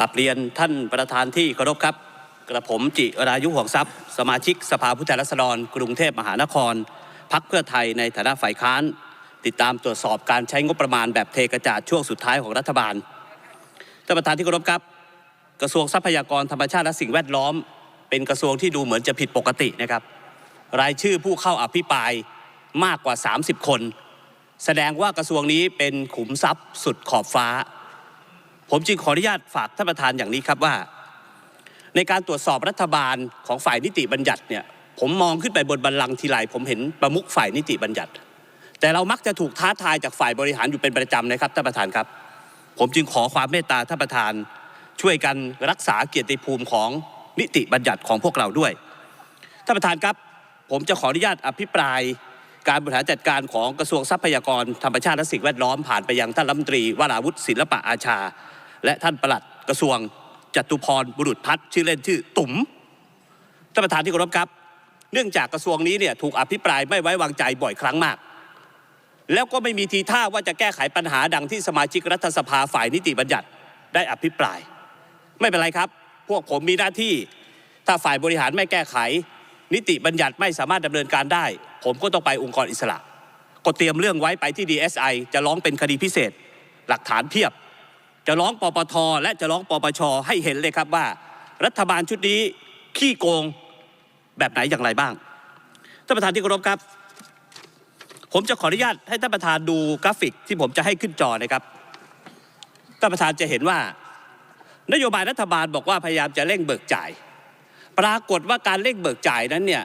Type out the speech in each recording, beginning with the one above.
กับเรียนท่านประธานที่เคารพครับ กระผมจิรายุห่วงทรัพย์ สมาชิกสภาผู้แทนราษฎร กรุงเทพมหานครพักเพื่อไทยในฐานะฝ่ายค้าน ติดตามตรวจสอบการใช้งบประมาณแบบเทกระจาดช่วงสุดท้ายของรัฐบาลท่านประธานที่เคารพครับ กระทรวงทรัพยากรธรรมชาติและสิ่งแวดล้อม เป็นกระทรวงที่ดูเหมือนจะผิดปกตินะครับ รายชื่อผู้เข้าอภิปรายมากกว่า 30 คน แสดงว่ากระทรวงนี้เป็นขุมทรัพย์สุดขอบฟ้า ผมจึงขออนุญาตฝากท่านประธานอย่างนี้ครับว่า ในการตรวจสอบรัฐบาลของฝ่ายนิติบัญญัติเนี่ยผมมองขึ้นไปบนบัลลังก์ทีไรผมเห็นประมุขฝ่ายนิติบัญญัติ แต่เรามักจะถูกท้าทายจากฝ่ายบริหารอยู่เป็นประจำนะครับท่านประธานครับ ผมจึงขอความเมตตาท่านประธาน ช่วยกันรักษาเกียรติภูมิของนิติบัญญัติของพวกเราด้วยท่านประธานครับ ผมจะขออนุญาตอภิปราย การบริหารจัดการของกระทรวงทรัพยากรธรรมชาติและสิ่งแวดล้อมผ่านไปยังท่านรัฐมนตรีวราวุฒิศิลปะอาชา และท่านประหลัดกระทรวงจตุพรบุรุษพัฒน์ชื่อเล่นชื่อตุ๋มท่านประธานที่เคารพครับ เนื่องจากกระทรวงนี้เนี่ยถูกอภิปรายไม่ไว้วางใจบ่อยครั้งมาก แล้วก็ไม่มีทีท่าว่าจะแก้ไขปัญหาดังที่สมาชิกรัฐสภาฝ่ายนิติบัญญัติได้อภิปราย ไม่เป็นไรครับ พวกผมมีหน้าที่ ถ้าฝ่ายบริหารไม่แก้ไข นิติบัญญัติไม่สามารถดำเนินการได้ ผมก็ต้องไปองค์กรอิสระ ก็เตรียมเรื่องไว้ไปที่ DSI จะร้องเป็นคดีพิเศษ หลักฐานเพียบ จะร้องปปทและจะร้องปปชให้เห็นเลยครับว่า รัฐบาลชุดนี้ขี้โกงแบบไหนอย่างไรบ้างท่านประธานที่เคารพครับ ผมจะขออนุญาตให้ท่านประธานดูกราฟิกที่ผมจะให้ขึ้นจอนะครับท่านประธานจะเห็นว่า นโยบายรัฐบาลบอกว่าพยายามจะเร่งเบิกจ่าย ปรากฏว่าการเร่งเบิกจ่ายนั้นเนี่ย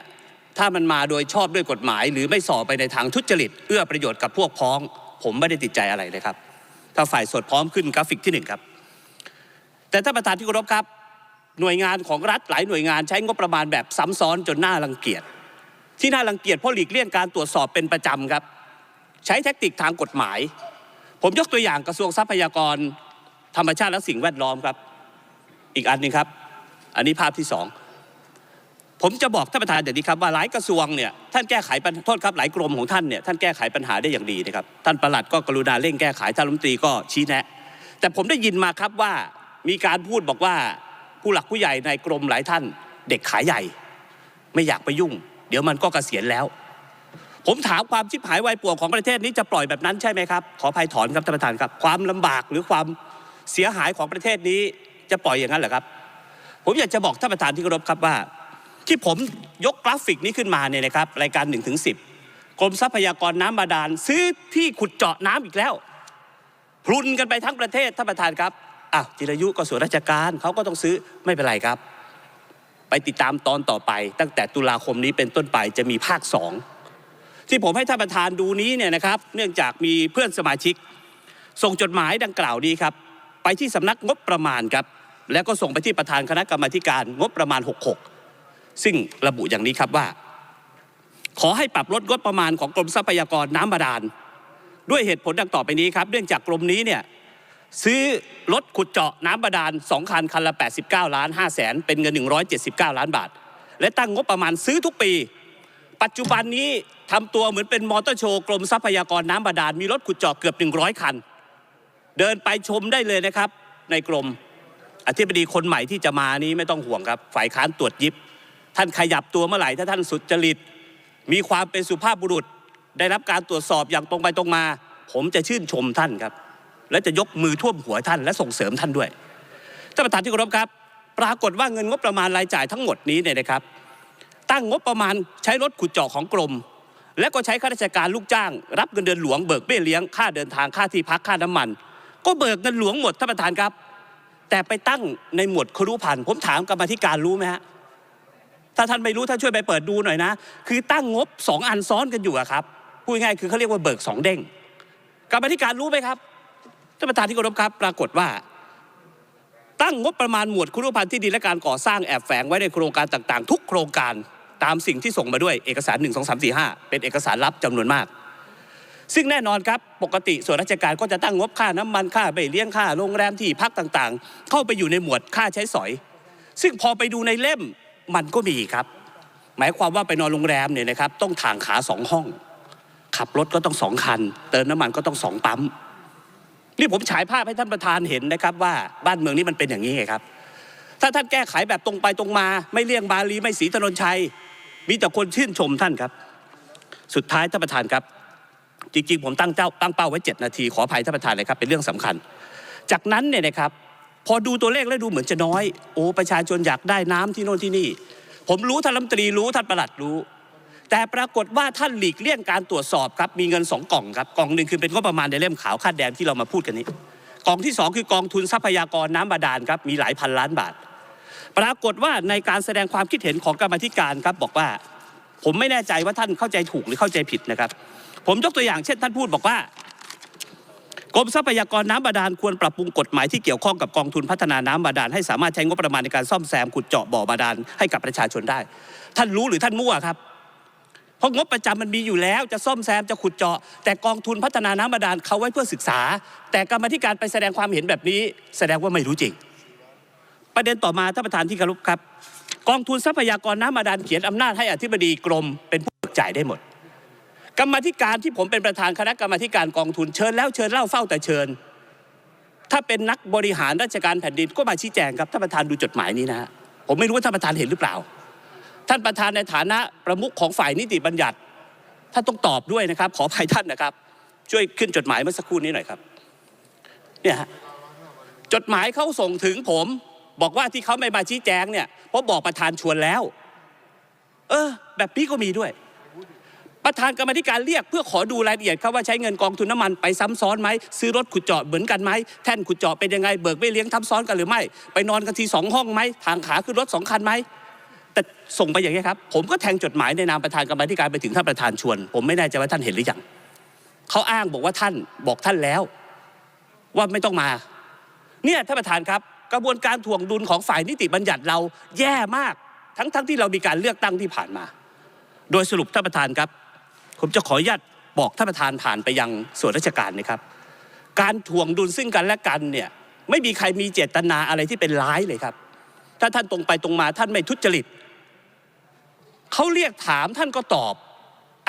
ถ้ามันมาโดยชอบด้วยกฎหมาย หรือไม่ส่อไปในทางทุจริต เอื้อประโยชน์กับพวกพ้อง ผมไม่ได้ติดใจอะไรเลยครับ ถ้าฝ่ายสดพร้อมขึ้นกราฟิกที่หนึ่งครับ แต่ท่านประธานที่เคารพครับ หน่วยงานของรัฐหลายหน่วยงานใช้งบประมาณแบบซ้ำซ้อนจนน่ารังเกียจ ที่น่ารังเกียจเพราะหลีกเลี่ยงการตรวจสอบเป็นประจำครับ ใช้แท็กติกทางกฎหมาย ผมยกตัวอย่างกระทรวงทรัพยากรธรรมชาติและสิ่งแวดล้อมครับ อีกอันนึงครับ อันนี้ภาพที่สอง ผมจะบอกท่านประธานอย่างนี้ครับว่าหลายกระทรวงเนี่ยท่านแก้ไขปัญโทษครับหลายกรมของท่านเนี่ยท่านแก้ไขปัญหาได้อย่างดีนะครับท่านประหลัดก็กรุณาเร่งแก้ไขท่านรัฐมนตรีก็ชี้แนะ แต่ผมได้ยินมาครับว่ามีการพูดบอกว่าผู้หลักผู้ใหญ่ในกรมหลายท่าน เด็กขายใหญ่ ไม่อยากไปยุ่ง เดี๋ยวมันก็เกษียณแล้ว ผมถามความชิบหายวายป่วงของประเทศนี้จะปล่อยแบบนั้นใช่ไหมครับขออภัยถอนครับท่านประธานครับความลำบากหรือความเสียหายของประเทศนี้จะปล่อยอย่างนั้นเหรอครับ ผมอยากจะบอกท่านประธานที่เคารพครับว่า ที่ผมยกกราฟิกนี้ขึ้นมาเนี่ยนะครับรายการ1นถึงสิกรมทรัพยากรน้ำบาดาลซื้อที่ขุดเจาะน้ำอีกแล้วพรุนกันไปทั้งประเทศท่านประธานครับอ้าวจิรายุก็ส่วนราชการเขาก็ต้องซื้อไม่เป็นไรครับ ไปติดตามตอนต่อไป ตั้งแต่ตุลาคมนี้เป็นต้นไปจะมีภาคสองที่ผมให้ท่านประธานดูนี้เนี่ยนะครับ เนื่องจากมีเพื่อนสมาชิก ส่งจดหมายดังกล่าวนี้ครับ ไปที่สำนักงบประมาณครับ แล้วก็ส่งไปที่ประธานคณะกรรมาการงบประมาณ 66 ซึ่งระบุอย่างนี้ครับว่า ขอให้ปรับลดงบประมาณของกรมทรัพยากรน้ำบาดาล ด้วยเหตุผลดังต่อไปนี้ครับเนื่องจากกรมนี้เนี่ยซื้อรถขุดเจาะน้ำบาดาล2คันคันละ 89 ล้าน5แสนเป็นเงิน 179 ล้านบาท และตั้งงบประมาณซื้อทุกปี ปัจจุบันนี้ทำตัวเหมือนเป็นมอเตอร์โชว์กรมทรัพยากรน้ำบาดาลมีรถขุดเจาะเกือบ 100 คัน เดินไปชมได้เลยนะครับ ในกรมอธิบดีคนใหม่ที่จะมานี้ไม่ต้องห่วงครับ ฝ่ายค้านตรวจยิบ ท่านขยับตัวเมื่อไหร่ถ้าท่านสุจริต มีความเป็นสุภาพบุรุษ ได้รับการตรวจสอบอย่างตรงไปตรงมา ผมจะชื่นชมท่านครับ และจะยกมือท่วมหัวท่านและส่งเสริมท่านด้วยท่านประธานที่เคารพครับ ปรากฏว่าเงินงบประมาณรายจ่ายทั้งหมดนี้เนี่ยนะครับ ตั้งงบประมาณใช้รถขุดเจาะของกรม และก็ใช้ข้าราชการลูกจ้าง รับเงินเดือนหลวงเบิกเบี้ยเลี้ยงค่าเดินทางค่าที่พักค่าน้ำมัน ก็เบิกเงินหลวงหมดท่านประธานครับ แต่ไปตั้งในหมวดครุพันธ์ผมถามกรรมธิการรู้ไหมฮะ ถ้าท่านไม่รู้ท่านช่วยไปเปิดดูหน่อยนะ คือตั้งงบสองอันซ้อนกันอยู่อะครับพูดง่ายคือเขาเรียกว่าเบิกสองเด้งกรรมธิการรู้ไหมครับท่านประธานที่เคารพครับ ปรากฏว่าตั้งงบประมาณหมวดคุรุพันธ์ที่ดินและการก่อสร้างแอบแฝงไว้ในโครงการต่างๆ ทุกโครงการตามสิ่งที่ส่งมาด้วยเอกสาร 1 2 3 4 5 เป็นเอกสารลับจำนวนมาก ซึ่งแน่นอนครับปกติส่วนราชการก็จะตั้งงบค่าน้ำมันค่าใบเลี้ยงค่าโรงแรมที่พักต่างๆ เข้าไปอยู่ในหมวดค่าใช้สอย ซึ่งพอไปดูในเล่ม มันก็มีครับ หมายความว่าไปนอนโรงแรมเนี่ยนะครับ ต้องถ่างขาสองห้อง ขับรถก็ต้องสองคัน เติมน้ำมันก็ต้องสองปั๊มนี่ผมฉายภาพให้ท่านประธานเห็นนะครับ ว่าบ้านเมืองนี้มันเป็นอย่างนี้ไงครับ ถ้าท่านแก้ไขแบบตรงไปตรงมา ไม่เลี่ยงบาลีไม่สีถนนชัย มีแต่คนชื่นชมท่านครับ สุดท้ายท่านประธานครับ จริงๆ ผมตั้งเจ้าตั้งเป้าไว้ 7 นาทีขออภัยท่านประธานเลยครับเป็นเรื่องสำคัญ จากนั้นเนี่ยนะครับ พอดูตัวเลขแล้วดูเหมือนจะน้อย โอ้ประชาชนอยากได้น้ำที่โน่นที่นี่ ผมรู้ท่านรัฐมนตรีรู้ท่านประหลัดรู้ แต่ปรากฏว่าท่านหลีกเลี่ยงการตรวจสอบครับมีเงินสองกล่องครับกล่องหนึ่งคือเป็นงบประมาณในเล่มขาวคาดแดงที่เรามาพูดกันนี้กล่องที่สองคือกองทุนทรัพยากรน้ำบาดาลครับมีหลายพันล้านบาท ปรากฏว่าในการแสดงความคิดเห็นของกรรมธิการครับบอกว่า ผมไม่แน่ใจว่าท่านเข้าใจถูกหรือเข้าใจผิดนะครับ ผมยกตัวอย่างเช่นท่านพูดบอกว่า ทรัพยากรน้ำบาดาลควรปรับปรุงกฎหมายที่เกี่ยวข้องกับกองทุนพัฒนาน้ำบาดาลให้สามารถใช้งบประมาณในการซ่อมแซมขุดเจาะบ่อบาดาลให้กับประชาชนได้ ท่านรู้หรือท่านมั่วครับเพราะงบประจำมันมีอยู่แล้วจะซ่อมแซมจะขุดเจาะ แต่กองทุนพัฒนาน้ำบาดาลเขาไว้เพื่อศึกษา แต่กรรมาธิการไปแสดงความเห็นแบบนี้ แสดงว่าไม่รู้จริง ประเด็นต่อมาท่านประธานที่เคารพครับ กองทุนทรัพยากรน้ำบาดาลเขียนอำนาจให้อธิบดีกรมเป็นผู้จ่ายได้หมด กรรมธิการที่ผมเป็นประธานคณะกรรมาธิการกองทุนเชิญแล้วเชิญเล่าเฝ้าแต่เชิญ ถ้าเป็นนักบริหารราชการแผ่นดินก็มาชี้แจงครับท่านประธานดูจดหมายนี้นะ ผมไม่รู้ว่าท่านประธานเห็นหรือเปล่า ท่านประธานในฐานะประมุขของฝ่ายนิติบัญญัติท่านต้องตอบด้วยนะครับ ขออภัยท่านนะครับ ช่วยขึ้นจดหมายเมื่อสักครู่นี้หน่อยครับเนี่ยฮะจดหมายเขาส่งถึงผม บอกว่าที่เขาไม่มาชี้แจงเนี่ยเพราะบอกประธานชวนแล้ว เออ แบบนี้ก็มีด้วย ประธานกรรมธิการเรียกเพื่อขอดูรายละเอียดครับว่าใช้เงินกองทุนน้ำมันไปซ้ำซ้อนไหมซื้อรถขุดเจาะเหมือนกันไหมแท่นขุดเจาะเป็นยังไงเบิกไม่เลี้ยงทับซ้อนกันหรือไม่ ไปนอนกันทีสองห้องไหมทางขาขึ้นรถสองคันไหมแต่ส่งไปอย่างนี้ครับผมก็แทงจดหมายในนามประธานกรรมธิการไปถึงท่านประธานชวน ผมไม่แน่ใจว่าท่านเห็นหรือยังเขาอ้างบอกว่าท่านบอกท่านแล้ว ว่าไม่ต้องมา เนี่ยท่านประธานครับ กระบวนการถ่วงดุลของฝ่ายนิติบัญญัติเราแย่มาก ทั้งทั้งที่เรามีการเลือกตั้งที่ผ่านมา โดยสรุปท่านประธานครับ ผมจะขออนุญาตบอกท่านประธานผ่านไปยังส่วนราชการนะครับ การถ่วงดุลซึ่งกันและกันเนี่ยไม่มีใครมีเจตนาอะไรที่เป็นร้ายเลยครับ ถ้าท่านตรงไปตรงมาท่านไม่ทุจริตเขาเรียกถามท่านก็ตอบ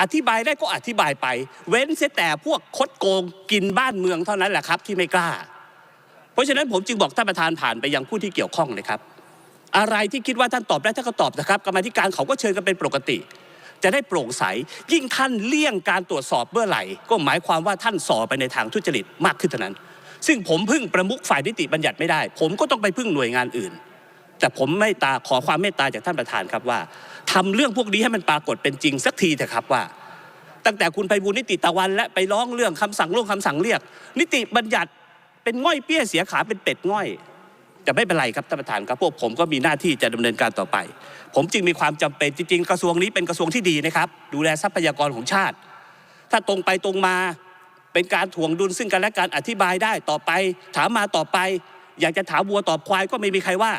อธิบายได้ก็อธิบายไป เว้นเสียแต่พวกคดโกงกินบ้านเมืองเท่านั้นแหละครับ ที่ไม่กล้า เพราะฉะนั้นผมจึงบอกท่านประธานผ่านไปยังผู้ที่เกี่ยวข้องเลยครับ อะไรที่คิดว่าท่านตอบได้ท่านก็ตอบนะครับกรรมธิการเขาก็เชิญกันเป็นปกติ จะได้โปร่งใส ยิ่งท่านเลี่ยงการตรวจสอบเมื่อไหร่ ก็หมายความว่าท่านส่อไปในทางทุจริตมากขึ้นเท่านั้น ซึ่งผมพึ่งประมุขฝ่ายนิติบัญญัติไม่ได้ ผมก็ต้องไปพึ่งหน่วยงานอื่น แต่ผมไม่ตาขอความเมตตาจากท่านประธานครับว่าทำเรื่องพวกนี้ให้มันปรากฏเป็นจริงสักทีเถอะครับว่าตั้งแต่คุณไพบูลนิติตะวัน และไปร้องเรื่องคำสั่งล่วงคำสั่งเรียก นิติบัญญัติเป็นง่อยเปี้ยเสียขาเป็นเป็ดง่อย แต่ไม่เป็นไรครับท่านประธานครับพวกผมก็มีหน้าที่จะดำเนินการต่อไป ผมจึงมีความจำเป็นจริงๆ กระทรวงนี้เป็นกระทรวงที่ดีนะครับ ดูแลทรัพยากรของชาติ ถ้าตรงไปตรงมาเป็นการถ่วงดุลซึ่งกันและการอธิบายได้ต่อไป ถามมาต่อไป อยากจะถามวัวตอบควายก็ไม่มีใครว่า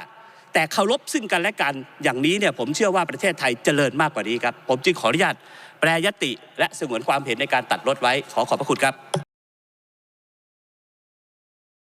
แต่เคารพซึ่งกันและกัน อย่างนี้เนี่ยผมเชื่อว่าประเทศไทยเจริญมากกว่านี้ครับ ผมจึงขออนุญาตแปรยติ และสงวนความเห็นในการตัดลดไว้ขอขอบพระคุณครับ